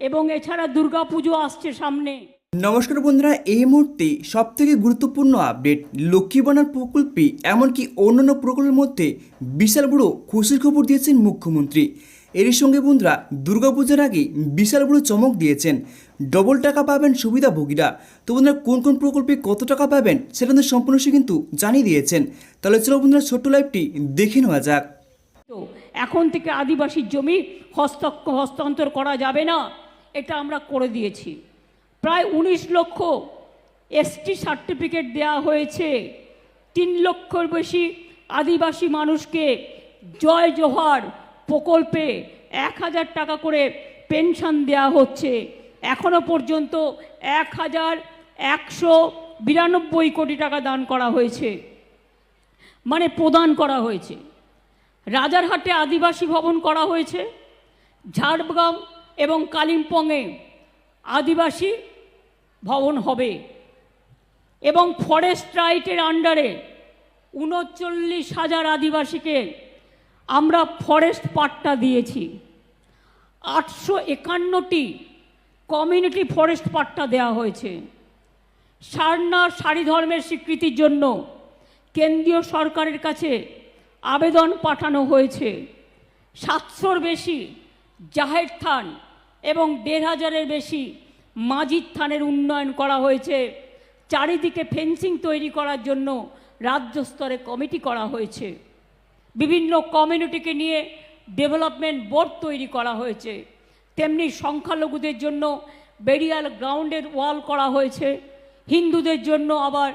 এবং এছাড়া দুর্গাপুজো আসছে সামনে। নমস্কার বন্ধুরা এই মুহূর্তে সব থেকে গুরুত্বপূর্ণ আপডেট লক্ষ্মীবানার প্রকল্পে এমনকি অন্যান্য প্রকল্পের মধ্যে বিশাল বড় খুশির খবর দিয়েছেন মুখ্যমন্ত্রী। এরই সঙ্গে বন্ধুরা দুর্গাপূজার আগে বিশাল বড় চমক দিয়েছেন। ডবল টাকা পাবেন সুবিধাভোগীরা তো বন্ধুরা কোন কোন প্রকল্পে কত টাকা পাবেন সেটা কিন্তু সম্পূর্ণ সে কিন্তু জানিয়ে দিয়েছেন। তাহলে চলো বন্ধুরা ছোট্ট লাইভটি দেখে নেওয়া যাক। তো এখন থেকে আদিবাসীর জমি হস্ত হস্তান্তর করা যাবে না। এটা আমরা করে দিয়েছি। প্রায় উনিশ লক্ষ এসটি সার্টিফিকেট দেওয়া হয়েছে। তিন লক্ষর বেশি আদিবাসী মানুষকে জয় জোহার প্রকল্পে এক হাজার টাকা করে পেনশন দেওয়া হচ্ছে। এখনও পর্যন্ত এক হাজার একশো বিরানব্বই কোটি টাকা দান করা হয়েছে। মানে প্রদান করা হয়েছে। রাজারহাটে আদিবাসী ভবন করা হয়েছে। ঝাড়গ্রাম এবং কালিম্পংয়ে আদিবাসী ভবন হবে। এবং ফরেস্ট রাইটের আন্ডারে উনচল্লিশ হাজার আদিবাসীকে আমরা ফরেস্ট পাট্টা দিয়েছি। আটশো একান্নটি কমিউনিটি ফরেস্ট পাট্টা দেওয়া হয়েছে। সারনা সারি ধর্মের স্বীকৃতির জন্য কেন্দ্রীয় সরকারের কাছে আবেদন পাঠানো হয়েছে। সাতশোর বেশি জাহের থান এবং দেড় হাজারের বেশি মাজিদ থানের উন্নয়ন করা হয়েছে। চারিদিকে ফেন্সিং তৈরি করার জন্য রাজ্য স্তরে কমিটি করা হয়েছে। বিভিন্ন কমিউনিটিকে নিয়ে ডেভেলপমেন্ট বোর্ড তৈরি করা হয়েছে। তেমনি সংখ্যালঘুদের জন্য বেরিয়াল গ্রাউন্ডের ওয়াল করা হয়েছে। হিন্দুদের জন্য আবার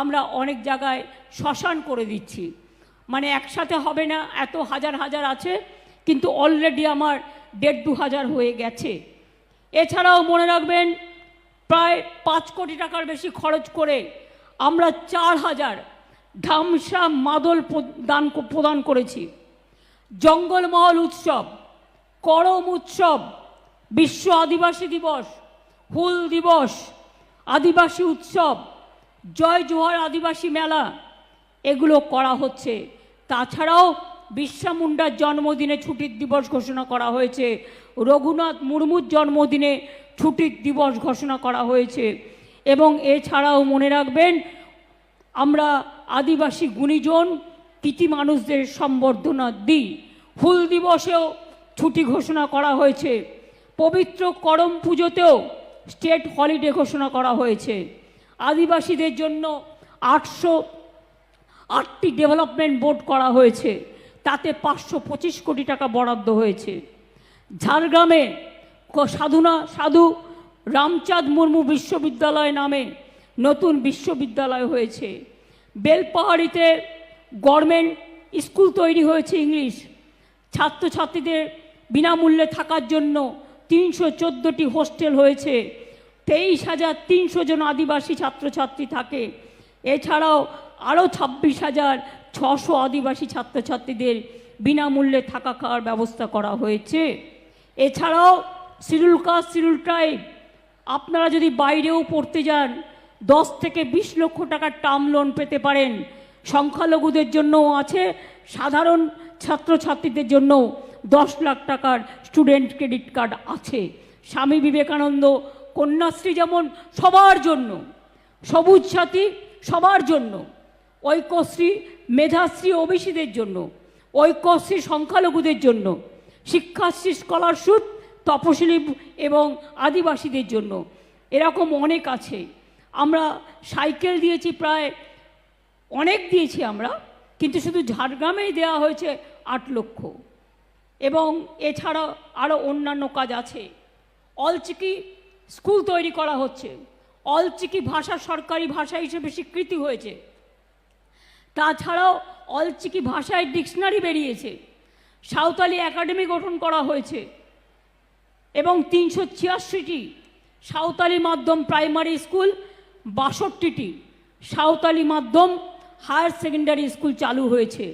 আমরা অনেক জায়গায় শ্মশান করে দিচ্ছি। মানে একসাথে হবে না, এত হাজার হাজার আছে, কিন্তু অলরেডি আমার দেড় দু হাজার হয়ে গেছে। এছাড়াও মনে রাখবেন, প্রায় পাঁচ কোটি টাকার বেশি খরচ করে আমরা চার হাজার ধামসা মাদল দান প্রদান করেছি। জঙ্গলমহল উৎসব, করম উৎসব, বিশ্ব আদিবাসী দিবস, হুল দিবস, আদিবাসী উৎসব, জয় জোহার আদিবাসী মেলা, এগুলো করা হচ্ছে। তাছাড়াও বিরসা মুন্ডার জন্মদিনে ছুটির দিবস ঘোষণা করা হয়েছে। রঘুনাথ মুর্মুর জন্মদিনে ছুটির দিবস ঘোষণা করা হয়েছে। এবং এছাড়াও মনে রাখবেন, আমরা আদিবাসী গুণীজন কৃতি মানুষদের সম্বর্ধনা দিই। ফুল দিবসেও ছুটি ঘোষণা করা হয়েছে। পবিত্র করম পুজোতেও স্টেট হলিডে ঘোষণা করা হয়েছে। আদিবাসীদের জন্য আটশো আটটি ডেভেলপমেন্ট বোর্ড করা হয়েছে। তাতে পাঁচশো পঁচিশ কোটি টাকা বরাদ্দ হয়েছে। ঝাড়গ্রামে সাধুনা সাধু রামচাঁদ মুর্মু বিশ্ববিদ্যালয় নামে নতুন বিশ্ববিদ্যালয় হয়েছে। বেলপাহাড়িতে গভর্নমেন্ট স্কুল তৈরি হয়েছে ইংলিশ। ছাত্রছাত্রীদের বিনামূল্যে থাকার জন্য তিনশো চোদ্দোটি হোস্টেল হয়েছে। তেইশ হাজার তিনশো জন আদিবাসী ছাত্রছাত্রী থাকে। এছাড়াও আরও ছাব্বিশ হাজার ছশো আদিবাসী ছাত্রছাত্রীদের বিনামূল্যে থাকা খাওয়ার ব্যবস্থা করা হয়েছে। এছাড়াও শিডিউল কাস্ট, শিডিউল ট্রাইব, আপনারা যদি বাইরেও পড়তে যান, দশ থেকে বিশ লক্ষ টাকার টার্ম লোন পেতে পারেন। সংখ্যালঘুদের জন্যও আছে, সাধারণ ছাত্রছাত্রীদের জন্যও দশ লাখ টাকার স্টুডেন্ট ক্রেডিট কার্ড আছে। স্বামী বিবেকানন্দ, কন্যাশ্রী যেমন সবার জন্য, সবুজ সাথী সবার জন্য, ঐক্যশ্রী মেধাশ্রী ওবিসিদের জন্য, ঐক্যশ্রী সংখ্যালঘুদের জন্য, শিক্ষাশ্রী স্কলারশিপ তপশিলি এবং আদিবাসীদের জন্য। এরকম অনেক আছে। আমরা সাইকেল দিয়েছি প্রায়, অনেক দিয়েছি আমরা, কিন্তু শুধু ঝাড়গ্রামেই দেওয়া হয়েছে আট লক্ষ। এবং এছাড়া আরও অন্যান্য কাজ আছে। অলচিকি স্কুল তৈরি করা হচ্ছে। অলচিকি ভাষা সরকারি ভাষা হিসেবে স্বীকৃতি হয়েছে। তাছাড়াও অলচিকি ভাষায় ডিকশনারি বেরিয়েছে। সাঁওতালি একাডেমি গঠন করা হয়েছে। এবং তিনশো ছিয়াশিটি সাঁওতালি মাধ্যম প্রাইমারি স্কুল, বাষট্টিটি সাঁওতালি মাধ্যম হায়ার সেকেন্ডারি স্কুল চালু হয়েছে।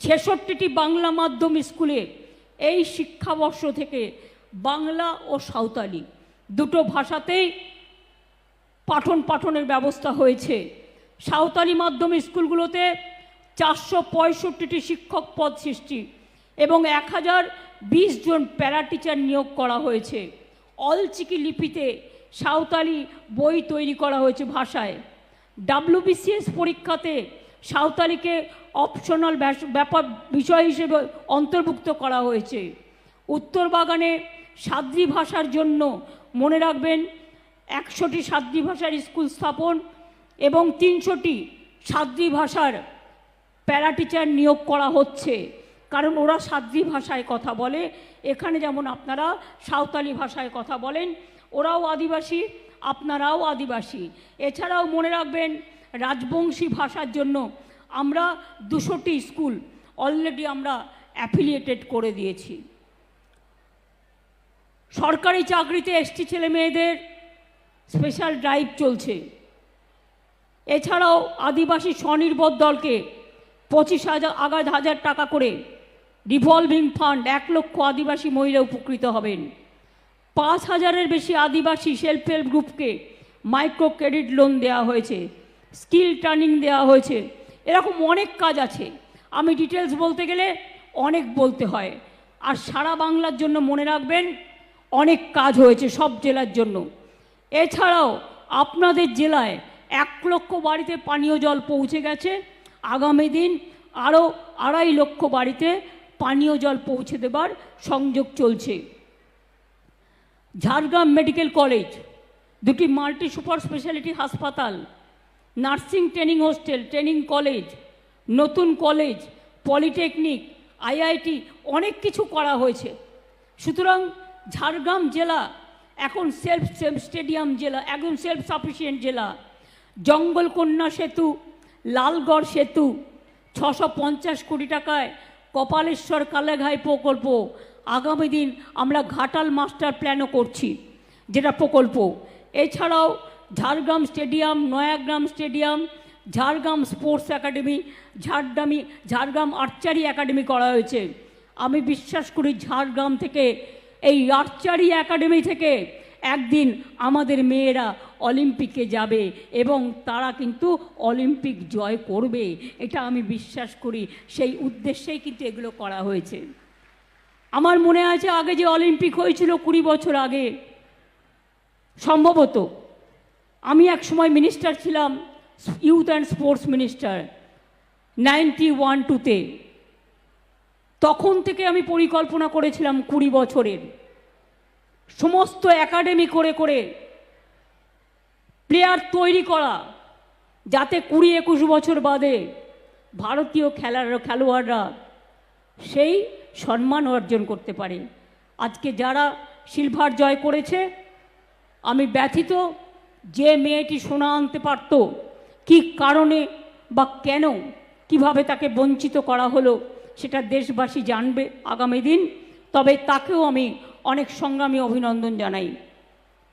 ছেষট্টিটি বাংলা মাধ্যম স্কুলে এই শিক্ষাবর্ষ থেকে বাংলা ও সাঁওতালি দুটো ভাষাতেই পাঠন পাঠনের ব্যবস্থা হয়েছে। সাঁওতালি মাধ্যম স্কুলগুলোতে চারশো পঁয়ষট্টিটি শিক্ষক পদ সৃষ্টি এবং এক হাজার বিশ জন প্যারা টিচার নিয়োগ করা হয়েছে। অলচিকি লিপিতে সাঁওতালি বই তৈরি করা হয়েছে ভাষায়। ডাব্লিউবিসিএস পরীক্ষাতে সাঁওতালিকে অপশনাল ব্যাপার বিষয় হিসেবে অন্তর্ভুক্ত করা হয়েছে। উত্তর বাগানে সাদ্রি ভাষার জন্য মনে রাখবেন, একশোটি সাদ্রি ভাষার স্কুল স্থাপন এবং তিনশোটি সাদ্রি ভাষার প্যারা টিচার নিয়োগ করা হচ্ছে। কারণ ওরা সাদ্রি ভাষায় কথা বলে। এখানে যেমন আপনারা সাঁওতালি ভাষায় কথা বলেন, ওরাও আদিবাসী, আপনারাও আদিবাসী। এছাড়াও মনে রাখবেন, রাজবংশী ভাষার জন্য আমরা দুশোটি স্কুল অলরেডি আমরা অ্যাফিলিয়েটেড করে দিয়েছি। সরকারি চাকরিতে এসটি ছেলে মেয়েদের স্পেশাল ড্রাইভ চলছে। এছাড়াও আদিবাসী স্বনির্ভর দলকে পঁচিশ হাজার আগাজ হাজার টাকা করে রিভলভিং ফান্ড এক লক্ষ আদিবাসী মহিলা উপকৃত হবেন। পাঁচ হাজারের বেশি আদিবাসী সেলফ হেল্প গ্রুপকে মাইক্রো ক্রেডিট লোন দেওয়া হয়েছে স্কিল ট্রেনিং দেওয়া হয়েছে, এরকম অনেক কাজ আছে। আমি ডিটেলস বলতে গেলে অনেক বলতে হয়। আর সারা বাংলার জন্য মনে রাখবেন, অনেক কাজ হয়েছে সব জেলার জন্য। এছাড়াও আপনাদের জেলায় এক লক্ষ বাড়িতে পানীয় জল পৌঁছে গেছে। আগামী দিন আরও আড়াই লক্ষ বাড়িতে পানীয় জল পৌঁছে দেবার সংযোগ চলছে। ঝাড়গ্রাম মেডিকেল কলেজ, দুটি মাল্টি সুপার স্পেশালিটি হাসপাতাল, nursing training hostel, training college, নতুন কলেজ, পলিটেকনিক, আইআইটি অনেক কিছু করা হয়েছে। সুতরাং ঝাড়গ্রাম জেলা এখন সেলফ স্টেডিয়াম জেলা, একদম সেলফ সাফিসিয়েন্ট জেলা। জঙ্গলকন্যা সেতু, লালগড় সেতু, ছশো পঞ্চাশ কোটি টাকায় কপালেশ্বর কালেঘাই প্রকল্প। আগামী দিন আমরা ঘাটাল মাস্টার প্ল্যানও করছি, যেটা প্রকল্প। এছাড়াও Jhargram stadium, Nayagram stadium, Jhargram sports academy, ঝাড়গ্রামি, Jhargram archery academy করা হয়েছে। আমি বিশ্বাস করি ঝাড়গ্রাম থেকে, এই আর্চারি একাডেমি থেকে একদিন আমাদের মেয়েরা অলিম্পিকে যাবে এবং তারা কিন্তু অলিম্পিক জয় করবে, এটা আমি বিশ্বাস করি। সেই উদ্দেশ্যেই কিন্তু এগুলো করা হয়েছে। আমার মনে আছে আগে যে অলিম্পিক হয়েছিল কুড়ি বছর আগে, সম্ভবত। আমি এক সময় মিনিস্টার ছিলাম youth and sports minister ninety one টুতে তখন থেকে আমি পরিকল্পনা করেছিলাম কুড়ি বছরের। সমস্ত একাডেমি করে করে প্লেয়ার তৈরি করা, যাতে কুড়ি একুশ বছর বাদে ভারতীয় খেলার খেলোয়াড়রা সেই সম্মান অর্জন করতে পারে। আজকে যারা সিলভার জয় করেছে, আমি ব্যথিত যে মেয়েটি সোনা আনতে পারত, কি কারণে বা কেন, কীভাবে তাকে বঞ্চিত করা হলো, সেটা দেশবাসী জানবে আগামী দিন। তবে তাকেও আমি অনেক সংগ্রামী অভিনন্দন জানাই।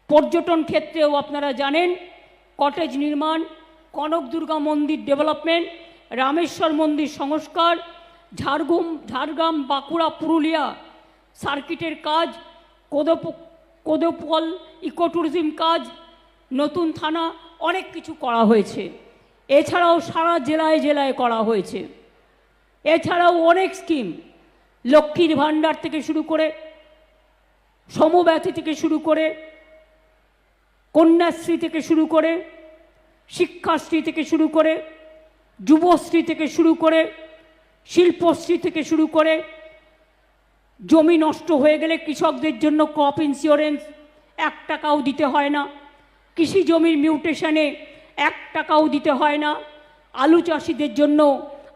পর্যটন ক্ষেত্রেও আপনারা জানেন কটেজ নির্মাণ, কনক দুর্গা মন্দির ডেভেলপমেন্ট রামেশ্বর মন্দির সংস্কার, ঝাড়গ্রাম ঝাড়গ্রাম, বাঁকুড়া, পুরুলিয়া সার্কিটের কাজ, কোদপ, কোদপল ইকো ট্যুরিজম কাজ, নতুন থানা, অনেক কিছু করা হয়েছে। এছাড়াও সারা জেলায় জেলায় করা হয়েছে। এছাড়াও অনেক স্কিম লক্ষ্মীর ভাণ্ডার থেকে শুরু করে সমব্যথী থেকে শুরু করে, কন্যাশ্রী থেকে শুরু করে, শিক্ষাশ্রী থেকে শুরু করে, যুবশ্রী থেকে শুরু করে, শিল্পশ্রী থেকে শুরু করে, জমি নষ্ট হয়ে গেলে কৃষকদের জন্য ক্রপ ইন্স্যুরেন্স এক টাকাও দিতে হয় না। কৃষি জমির মিউটেশনে এক টাকাও দিতে হয় না। আলু চাষিদের জন্য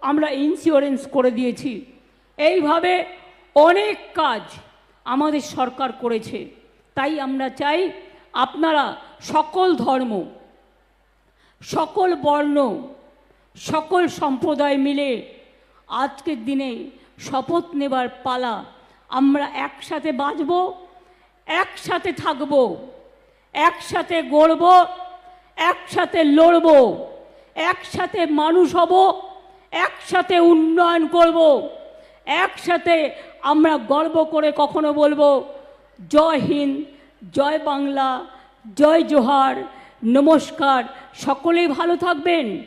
আমরা ইন্স্যুরেন্স করে দিয়েছি। এইভাবে অনেক কাজ আমাদের সরকার করেছে। তাই আমরা চাই আপনারা সকল ধর্ম, সকল বর্ণ, সকল সম্প্রদায় মিলে আজকের দিনে শপথ নেবার পালা আমরা একসাথে বাঁচব, একসাথে থাকব, একসাথে গড়ব, একসাথে লড়ব, একসাথে মানুষ হব, একসাথে উন্নয়ন করব। একসাথে আমরা গর্ব করে কখনো বলব, জয় হিন্দ, জয় বাংলা, জয় জোহার, নমস্কার। সকলেই ভালো থাকবেন।